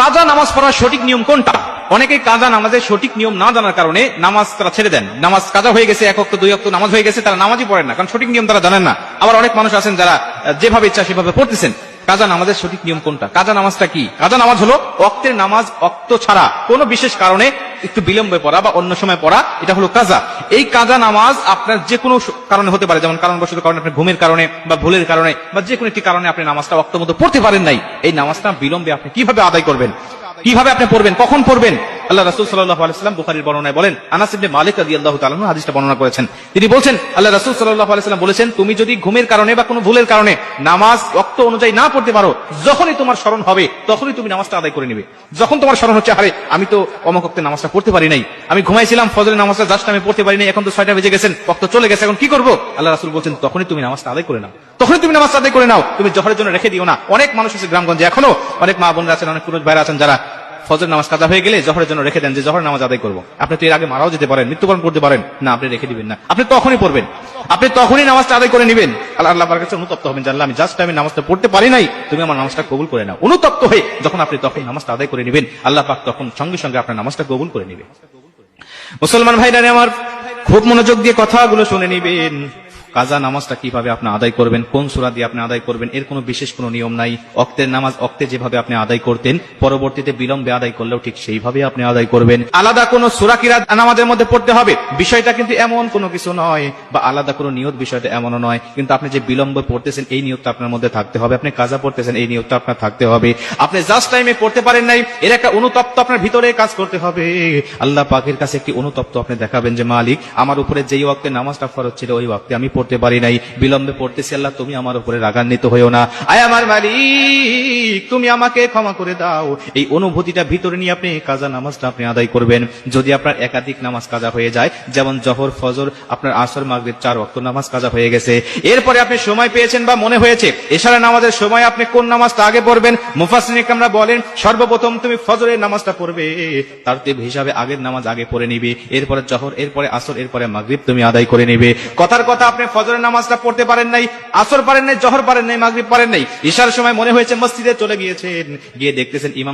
কাজা নামাজ পড়ার সঠিক নিয়ম কোনটা? অনেকে কাজা নামাজের সঠিক নিয়ম না জানার কারণে নামাজ তারা ছেড়ে দেন। নামাজ কাজা হয়ে গেছে, এক অক্ত, দুই অক্ত নামাজ হয়ে গেছে, তারা নামাজই পড়েন না, কারণ সঠিক নিয়ম তারা জানেন না। আবার অনেক মানুষ আছেন যারা যেভাবে ইচ্ছা সেভাবে পড়তেছেন। কাজা নামাজের সঠিক নিয়ম কোনটা? কাজা নামাজটা কি? কাজা নামাজ হলো অক্তের নামাজ অক্ত ছাড়া কোনো বিশেষ কারণে একটু বিলম্বে পড়া বা অন্য সময় পড়া, এটা হলো কাজা। এই কাজা নামাজ আপনার যে কোনো কারণে হতে পারে, যেমন কারণবশত কারণে আপনার ঘুমের কারণে বা ভুলের কারণে বা যে কোনো একটি কারণে আপনি নামাজটা অক্ত মতো পড়তে পারেন নাই। এই নামাজটা বিলম্বে আপনি কীভাবে আদায় করবেন? কীভাবে আপনি পড়বেন? কখন পড়বেন? আল্লাহ রাসূল সাল্লাম বুখারীর বর্ণনায় বলেন, আনাস ইবনে মালিক রাদিয়াল্লাহু তাআলা আনহু হাদিসটা বর্ণনা করেছেন। তিনি বলছেন, আল্লাহ রাসূল সাল্লাল্লাহু আলাইহি সাল্লাম বলেছেন, তুমি যদি ঘুমের কারণে বা কোনো ভুলের কারণে নামাজ ওয়াক্ত অনুযায়ী না পড়তে পারো, যখনই তোমার স্মরণ হবে, তখনই তুমি নামাজটা আদায় করে নিবে। যখন তোমার স্মরণ হচ্ছে, আরে, আমি তো অমক নামাজটা পড়তে পারি নাই, আমি ঘুমাইছিলাম, ফজরের নামাজটা জাস্ট আমি পড়তে পারি নাই, এখন তো ছয়টা বেজে গেছেন ওয়াক্ত চলে গেছে, এখন কি করব? আল্লাহ রাসুল বলছেন, তখনই তুমি নামাজটা আদায় করে নাও। তখনই তুমি নামাজটা আদায় করে নাও। তুমি জহরের জন্য রেখে দিও না। অনেক মানুষ আছে গ্রামগঞ্জে এখনও, অনেক মা বোনরা আছেন, অনেক পুরুষ ভাইরা আছেন যারা ফজর নামাজ কাজা হয়ে গেলে জহরের জন্য রেখে দেন যে জহর নামাজ আদায় করব। আপনি তো এর আগে মারাও যেতে পারেন, মৃত্যুবরণ করতে পারেন। না, আপনি রেখে দিবেন না। আপনি তখনই পড়বেন। আপনি তখনই নামাজটা আদায় করে নেবেন। আল্লাহ আল্লাহ পাকের কাছে অনুতপ্ত হবেন জানলাম আমি জাস্ট আমি নামাজটা পড়তে পারি নাই। তুমি আমার নামাজটা কবুল করে নাও। অনুতপ্ত হয়ে যখন আপনি তখন নামাজটা আদায় করে নেবেন, আল্লাহ পাক তখন সঙ্গে সঙ্গে আপনার নামাজটা কবুল করে নেবেন মুসলমান ভাইরা আমার, খুব মনোযোগ দিয়ে কথাগুলো শুনে নিবেন। কাজা নামাজটা কীভাবে আপনি আদায় করবেন, কোন সুরা দিয়ে আপনি আদায় করবেন, এর কোনো বিশেষ কোনো নিয়ম নাই। অক্তের নামাজ অক্তে যেভাবে আপনি আদায় করতেন, পরবর্তীতে বিলম্বে আদায় করলেও ঠিক সেইভাবে আপনি আদায় করবেন। আলাদা কোনো সুরা কিরা নামাজের মধ্যে পড়তে হবে? বিষয়টা কিন্তু এমন কোনো কিছু নয়, বা আলাদা কোনো নিয়ত বিষয়টা এমনও নয়। কিন্তু আপনি যে বিলম্ব পড়তেছেন, এই নিয়তটা আপনার মধ্যে থাকতে হবে। আপনি কাজা পড়তেছেন, এই নিয়তটা আপনার থাকতে হবে। আপনি জাস্ট টাইমে পড়তে পারেন নাই, এর একটা অনুতপ্ত আপনার ভিতরে কাজ করতে হবে। আল্লাহ পাকের কাছে একটি অনুতপ্ত আপনি দেখাবেন যে মালিক, আমার উপরে যেই ওয়াক্তে নামাজটা ফরজ ছিল, ওই ওয়াক্তে আমি পড়তে পারি নাই। বিলম্বে পড়তেছি আল্লাহ, তুমি আমার উপরে রাগান্বিত হইও না। আয় আমার মালিক, তুমি আমাকে ক্ষমা করে দাও। এই অনুভূতিটা ভিতরে নিয়ে আপনি কাজা নামাজটা আপনি আদায় করবেন। যদি আপনার একাধিক নামাজ কাজা হয়ে যায়, যেমন জহর, ফজর, আপনার আসর, মাগরিব, চার ওয়াক্ত নামাজ কাজা হয়ে গেছে। এরপরে আপনি সময় পেয়েছেন বা মনে হয়েছে এশারা নামাজের সময় আপনি কোন নামাজটা আগে পড়বেন? মুফাসিনিক আমরা বলেন, সর্বপ্রথম তুমি ফজরের নামাজটা পড়বে। তার তেব হিসাবে আগের নামাজ আগে পড়ে নিবে। এরপরে জহর, এরপরে আসর, এরপরে মাগরিব তুমি আদায় করে নিবে। কথার কথা আপনি ফজরের নামাজটা পড়তে পারেন নাই, আসর পারেন নাই, জহর পারেন নাই, মাগরিব পারেন নাই। ঈশার সময় মনে হয়েছে মসজিদে চলে গিয়েছেন। গিয়ে দেখতেছেন ইমাম